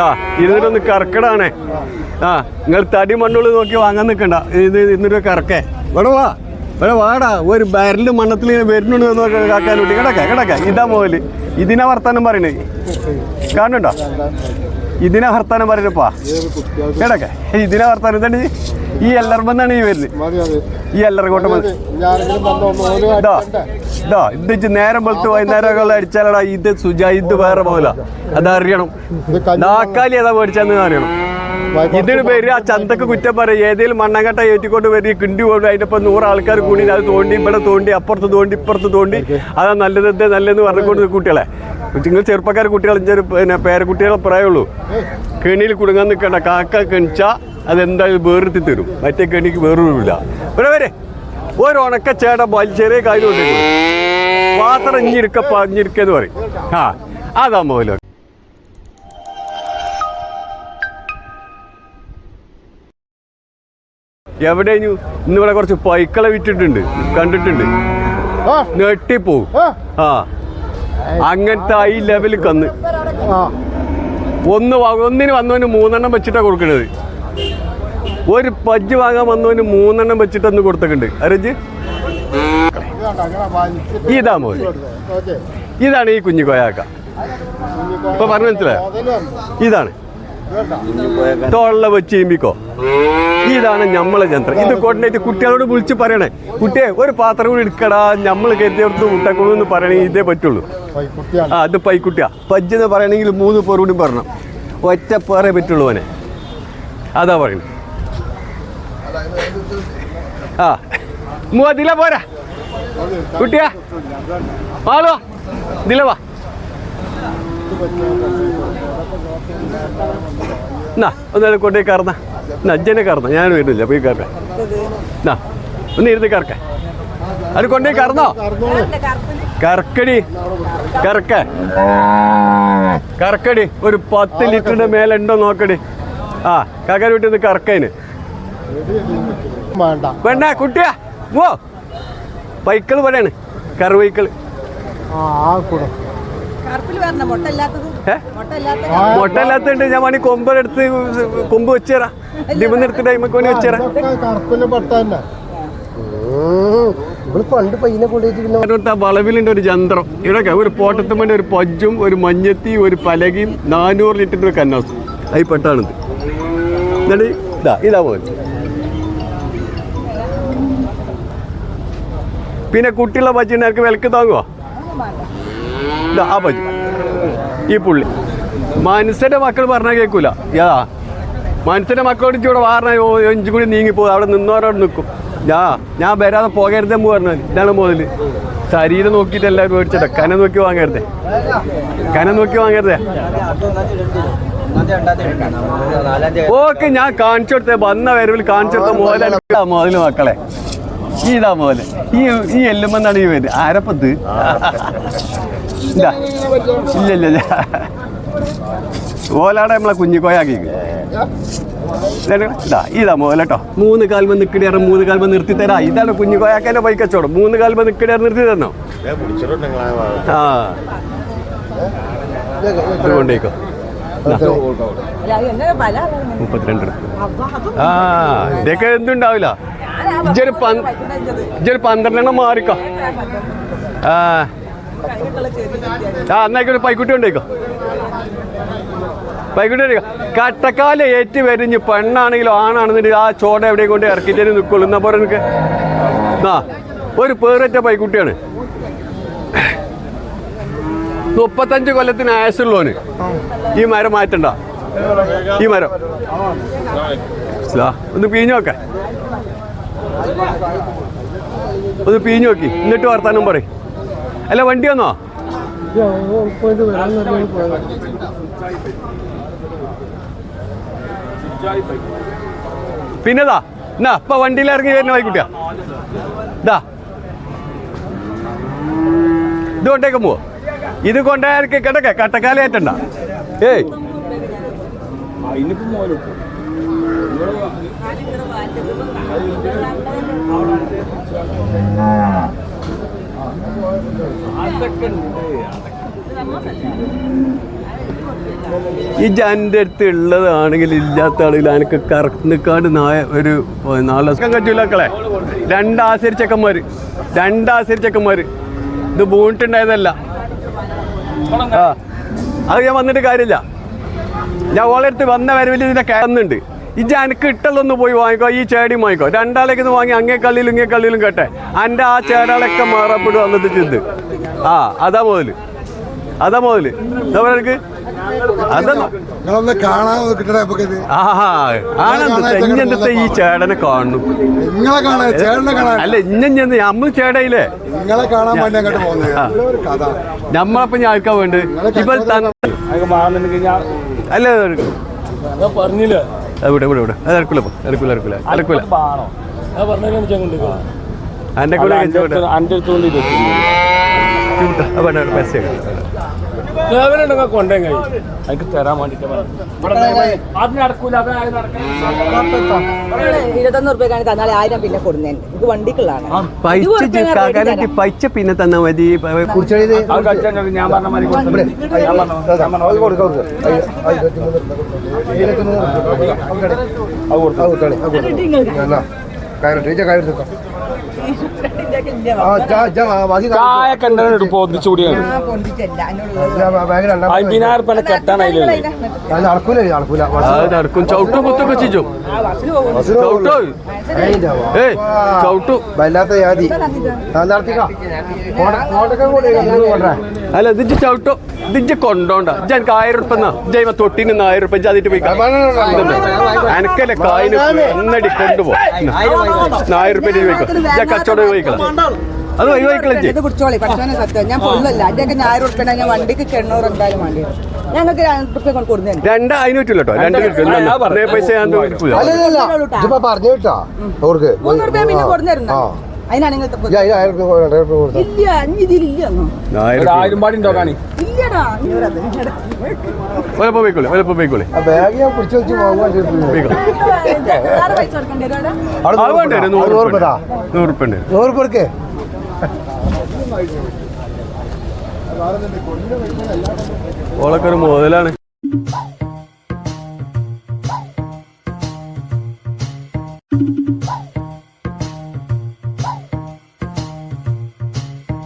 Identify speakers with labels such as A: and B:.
A: ഇതാ ഇതിനൊന്ന് കറക്കടാണേ. ആ നിങ്ങൾ തടി മണ്ണുള്ളി നോക്കി വാങ്ങാൻ നിൽക്കണ്ട ഇത് ഇന്നൊരു കറക്കേ. ഇവിടെ വാ ഇവിടെ വാടാ. ഒരു ബാരൽ മണ്ണത്തിൽ വരുന്നുണ്ട് എന്ന് കാക്കാൻ വേണ്ടി കിടക്ക കിടക്ക. ഇതാ മോൽ ഇതിനാ വർത്താനം പറയണേ. കാണുന്നുണ്ടോ? ഇതിനാ വർത്താനം പറയണപ്പാ കിടക്ക. ഇതിനാ വർത്താനം. എന്താണ് ഈ എല്ലർമെന്നാണ് ഈ വരുന്നത്. ഈ എല്ലറക്കോട്ട മതി ഇതാ ഇത് നേരം വെളുത്ത് വൈകുന്നേരം അടിച്ചാലടാ ഇത് സുജായിത് വേറെ പോല അതറിയണം. നാക്കാലി ഏതാ മേടിച്ചെന്ന് അറിയണം. ഇതിന് പേര് ആ ചന്തക്ക് കുറ്റം പറയും. ഏതെങ്കിലും മണ്ണങ്കട്ട ഏറ്റിക്കൊണ്ട് വരും കിണ്ടി കൊണ്ട് അതിന്റെ ഇപ്പം നൂറ് ആൾക്കാർ കൂടി അത് തോണ്ടി ഇവിടെ തോണ്ടി അപ്പുറത്ത് തോണ്ടി ഇപ്പുറത്ത് തോണ്ടി. അതാ നല്ലത് എന്തേ നല്ലതെന്ന് പറഞ്ഞുകൊണ്ട് കുട്ടികളെ. നിങ്ങൾ ചെറുപ്പക്കാർ കുട്ടികൾ പിന്നെ പേരക്കുട്ടികളെ പറയുള്ളൂ കെണിയിൽ കുടുങ്ങാൻ നിൽക്കണ്ട. കാക്ക കെണിച്ച അതെന്തായാലും വേറിട്ട് തരും. മറ്റേ കെണിക്ക് വേറൊരു ഇല്ല വരെ. ഒരു ചേട്ടൻ ചെറിയ കാര്യം പാത്രം ഇഞ്ഞിരിക്കപ്പ ഇഞ്ഞിരിക്കെന്ന് പറയും. ആ അതാ മോലോ ഇന്ന് ഇന്നിവിടെ കുറച്ച് പൈക്കളെ വിറ്റിട്ടുണ്ട് കണ്ടിട്ടുണ്ട്.
B: നെട്ടിപ്പോ
A: നെട്ടിപ്പോവും
B: ആ,
A: അങ്ങനത്തെ ഈ ലെവലിൽ കന്ന് ഒന്ന് ഒന്നിന് വന്നവന് മൂന്നെണ്ണം വെച്ചിട്ടാണ് കൊടുക്കണത്. ഒരു പജ്ജ് വാങ്ങാൻ വന്നവന് മൂന്നെണ്ണം വെച്ചിട്ടൊന്ന് കൊടുത്തിട്ടുണ്ട് അരജ്? ഇതാ
B: മോൽ
A: ഇതാണ് ഈ കുഞ്ഞു കോയാക്ക. ഇപ്പൊ പറഞ്ഞു മനസ്സിലായോ? ഇതാണ്. തോള വെച്ച് ചെയ്യുമ്പിക്കോ ഇതാണ് ഞമ്മളെ യന്ത്രം ഇത് കോർഡിനേറ്റ് കുട്ടികളോട് വിളിച്ച് പറയണേ. കുട്ടിയെ ഒരു പാത്രം കൂടി എടുക്കടാ. നമ്മൾ കരുതിയെടുത്ത് മുട്ടക്കുള്ളൂ എന്ന് പറയണെങ്കിൽ ഇതേ പറ്റുള്ളൂ. ആ അത് പൈക്കുട്ടിയാ. പജ്ജ് എന്ന് പറയണമെങ്കിൽ മൂന്ന് പേർ കൂടി പറയണം. ഒറ്റ പേരെ പറ്റുള്ളൂ അവനെ. അതാ പറയുന്നത്. ആ മൂ ദില പോരാ. കുട്ടിയാ? മാളോ ഇതിലവാ എന്നാ ഒന്ന് കൊണ്ടേ കറന്ന. അജ്ജനെ കറന്ന. ഞാൻ വരുന്നില്ല പോയി കറക്ക. എന്നാ ഒന്ന് ഇരുന്ന് കറക്ക. അത് കൊണ്ടേ കറന്നോ. കറക്കടി. കറക്ക. കറക്കടി. ഒരു പത്ത് ലിറ്ററിന്റെ മേലെ ഉണ്ടോ നോക്കടി. ആ കാക്കാൻ വീട്ടിൽ നിന്ന് കറക്കതിന്
B: വേണ്ട
A: കുട്ടിയാ പോ. പൈക്കൾ പോലെയാണ് കറുവൈക്കൾ.
B: ആ ആ കൂടെ.
C: കറുപ്പിൽ വരണം. മുട്ട ഇല്ലാത്തത്. മുട്ട ഇല്ലാത്ത
B: ആ,
A: മുട്ടല്ലാത്തുണ്ട് ഞാൻ വേണി കൊമ്പെടുത്ത് കൊമ്പ് വെച്ചുതരാം ലിമ നിർത്തി ടൈമൊക്കെ ആ വളവിലുണ്ട് ഒരു യന്ത്രം. ഇവിടെ ഒരു പോട്ടത്തുമ്മന്റെ ഒരു പജ്ജും ഒരു മഞ്ഞത്തി ഒരു പലകയും നാനൂറ് ലിറ്ററിന്റെ ഒരു കന്നാസും അതിൽ പെട്ടാണിത്. എന്നിട്ട് ഇതാ ഇതാ പോലെ. പിന്നെ കുട്ടിയുള്ള എനിക്ക് വിലക്ക് താങ്ങുമോ ആ പജ്ജ് ഈ പുള്ളി. മനുഷ്യന്റെ മക്കൾ പറഞ്ഞാൽ കേൾക്കൂല യാ. മനുഷ്യന്റെ മക്കളോട് ഇവിടെ വാറണ. എഞ്ചും കൂടി നീങ്ങിപ്പോകും. അവിടെ നിന്നവരോട് നിൽക്കും ഞാ ഞാൻ വരാതെ പോകരുതെന്ന് പറഞ്ഞാൽ ഇതാണ് മുതൽ ശരീരം നോക്കിയിട്ട് എല്ലാവരും മേടിച്ചിട്ട് കന നോക്കി വാങ്ങരുതേ. കന നോക്കി വാങ്ങരുതേ. ഓക്കെ ഞാൻ കാണിച്ചു കൊടുത്തേ. വന്ന വരവിൽ കാണിച്ചു കൊടുത്ത മുതലാണ് മുതൽ മക്കളെ. ഇതാ പോലെ. ഈ ഈ എല്ലുമെന്നാണ് ഈ പേര്. ആരപ്പത്ത് ഇല്ല ഇല്ല ഇല്ല. ഓലാടെ നമ്മളെ കുഞ്ഞിക്കോയാക്കി. ഇതാ ഇതാ മോലട്ടോ മൂന്ന് കാൽമ നിക്കടിയാറ് മൂന്ന് കാൽമ നിർത്തി തരാ. ഇതാണ് കുഞ്ഞിക്കോയാക്കന്റെ ബൈക്ക് കച്ചവടം മൂന്ന് കാൽമ നിക്കടിയാറ് നിർത്തി തരണോ? ആ ഇത് കൊണ്ടേക്കോ. മുപ്പത്തിരണ്ട്. ആ ഇതൊക്കെ എന്തുണ്ടാവില്ല? പന്ത്രണ്ടെണ്ണം മാറിക്കോ. ആ.
C: ഒരു
A: ആ എന്നായിക്കോട്ടെ പൈക്കുട്ടി ഉണ്ടേക്കോ പൈക്കുട്ടി കട്ടക്കാല ഏറ്റ് വരിഞ്ഞ് പെണ്ണാണെങ്കിലും ആണാണെന്നുണ്ടെങ്കിൽ ആ ചോട എവിടെ കൊണ്ട് ഇറക്കിട്ടേ നിൽക്കുള്ളൂ എന്നാ പോലെ എനിക്ക് ആ ഒരു പേരറ്റ പൈക്കുട്ടിയാണ്. മുപ്പത്തഞ്ച് കൊല്ലത്തിന് ആയസുള്ളവന് ഈ മരം മാറ്റണ്ട. ഈ മരം. ഒന്ന് പിഴിഞ്ഞോക്കെ ഒന്ന് പീഞ്ഞു നോക്കി. എന്നിട്ട് വർത്താനം പറയും. അല്ല വണ്ടി വന്നോ? പിന്നെതാ എന്നാ ഇപ്പൊ വണ്ടിയിൽ ഇറങ്ങി വരുന്ന വൈകുട്ടിയാ. ഇതാ. ഇത് കൊണ്ടേക്കും പോവോ? ഇത് കൊണ്ടായിരിക്കും കിടക്ക കട്ടക്കാലേറ്റണ്ട ഏയ്. ഈ ജാന്റെ അടുത്ത് ഉള്ളതാണെങ്കിൽ ഇല്ലാത്ത ആണെങ്കിൽ എനിക്ക് കറന്നിക്കാണ്ട് നായ ഒരു നാളെ കച്ചൂലാക്കളെ രണ്ടാസരി ചെക്കന്മാർ രണ്ടാസരി ചെക്കന്മാർ ഇത് ബൂണിട്ടുണ്ടായതല്ല ആ അത് ഞാൻ വന്നിട്ട് കാര്യമില്ല. ഞാൻ ഓളടുത്ത് വന്ന വരവിൽ ഇതിനെ കയറുന്നുണ്ട് ഇജ്ജ് എനിക്ക് ഇട്ടുള്ളൊന്ന് പോയി വാങ്ങിക്കോ ഈ ചേടി വാങ്ങിക്കോ. രണ്ടാളേക്ക് നിന്ന് വാങ്ങി അങ്ങേ കള്ളിയിലും ഇങ്ങേ കള്ളിയിലും കേട്ടെ. എന്റെ ആ ചേടാളൊക്കെ മാറപ്പെടും അന്നത്തെ ചിന്ത്. ആ അതാ മുതൽ. അതാ മുതൽ. എന്താ പറയുക ഇങ്ങനത്തെ ഈ ചേടനെ കാണുന്നു? അല്ല ഇഞ്ഞെന്ന് നമ്മൾ ചേടയില്ലേ?
B: നിങ്ങളെ കാണാൻ വേണ്ടി അങ്ങോട്ട് പോകുന്നത്.
A: നമ്മളപ്പം ഞാൻ ആൾക്കാ വേണ്ട ഇപ്പൊ അല്ല
D: പറഞ്ഞില്ല.
A: ഇവിടെ ഇവിടെ ഇവിടെ അത് ഇറക്കില്ല ഇറക്കില്ല ഇറക്കില്ല ഇറക്കില്ല
D: ബാണോ ഞാൻ പറഞ്ഞ
A: എന്റെ കൂടെ പൈസ
D: ദേവനുണ്ടെങ്കിൽ കൊണ്ടേ കഴിയും എനിക്ക് തരാൻ വേണ്ടിട്ട്
C: ഇരുപത്തൊന്ന് റുപ്യക്കാണ് തന്നാളെ ആയിരം പിന്നെ കൊടുന്നേന്. ഇത് വണ്ടിക്കുള്ളതാണ്.
A: പൈസ പിന്നെ തന്നാ മതി.
D: അത് കഴിച്ചാൽ ഞാൻ. ഞാൻ ഞാൻ അമ്പതിനായിരം റുപ്യ
A: ചവിട്ടും കുത്തൊക്കെ ചെയ്യും. അല്ല ഇതിന്റെ ചവിട്ടോ ഇതിന്റെ കൊണ്ടോണ്ട. എനിക്ക് ആയിരം ഉറുപ്പ ജൈവ തൊട്ടിന് ഇന്ന് ആയിരം ഉറുപ്പ ഇജ്ജ് അതിട്ട് പോയി എനക്കല്ലേ കായിന് എന്നടി കൊണ്ടുപോ ഇന്ന്. ഇന്ന് ആയിരം ഉറുപ്പ പോയിക്കോ ഇജ്ജ കച്ചവടം പോയിക്കളാം അത്
C: ഇത് പഠിച്ചോനെ സത്യം. ഞാൻ ആയിരം ഞാൻ വണ്ടിക്ക് എണ്ണൂറ് എന്തായാലും വേണ്ടി വരും. ഞങ്ങൾക്ക് രണ്ട് ഉറുപ്പ്യ കൊണ്ട് കൊടുന്നേന്
A: രണ്ട് അതിന് പറ്റില്ല കേട്ടോ രണ്ട് കിട്ടും
D: ഞാൻ
A: പൈസ ഞാൻ
B: പറഞ്ഞു കേട്ടോ. അവർക്ക്
C: മൂന്ന് പിന്നെ. അതിനാണ് നിങ്ങൾ ഇല്ല ഇതിലില്ല.
A: ആയിരം
D: പാടി ഉണ്ടോ കാണി?
A: ഒലപ്പം പോയിക്കോളെ ഒലപ്പം പോയിക്കോളെ
B: ആ ബാഗ് ഞാൻ പിടിച്ചു വെച്ച് പോകാൻ
A: പോയിക്കോളെ
C: വേറെ പൈസ കൊടുക്കേണ്ടി വരും അവിടെ?
A: അത് വേണ്ട ഒരു നൂറ്
B: നൂറ്
A: ഉറുപ്പ
B: രൂപ
A: നൂറ് ഉറുപ്പ ഉണ്ട്.
B: നൂറ് രൂപ എടുക്കേ
A: ഓളൊക്കെ ഒരു മുതലാണ്.